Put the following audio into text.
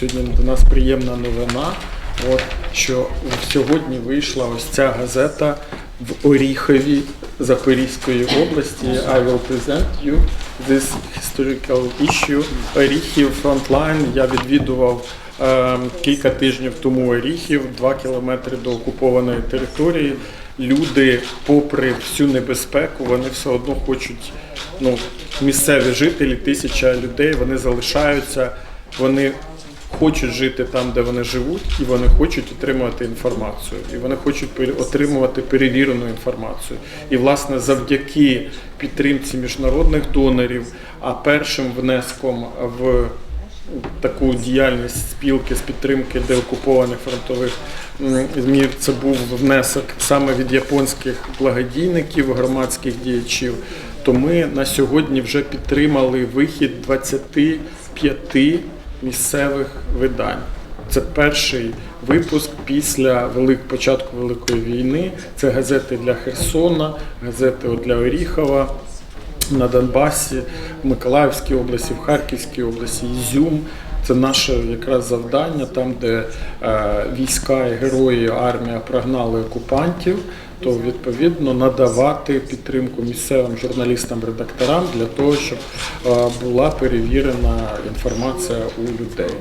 сьогодні до нас приємна новина. От що сьогодні вийшла ось ця газета в Оріхові Запорізької області. I will present you this historical issue. Оріхів Frontline. Я відвідував е, кілька тижнів тому Оріхів, два кілометри до окупованої території. Люди, попри всю небезпеку, вони все одно хочуть. Ну, місцеві жителі, тисяча людей, вони залишаються, вони хочуть жити там, де вони живуть, і вони хочуть отримувати інформацію. І вони хочуть отримувати перевірену інформацію. І, власне, завдяки підтримці міжнародних донорів, а першим внеском в таку діяльність спілки з підтримки деокупованих фронтових мір. Це був внесок саме від японських благодійників, громадських діячів. То ми на сьогодні вже підтримали вихід 25 місцевих видань. Це перший випуск після велик, початку Великої війни. Це газети для Херсона, газети для Оріхова на Донбасі, в Миколаївській області, в Харківській області, Ізюм. Це наше якраз завдання, там, де е, війська і герої, армія прогнали окупантів, то відповідно надавати підтримку місцевим журналістам, редакторам для того, щоб е, була перевірена інформація у людей.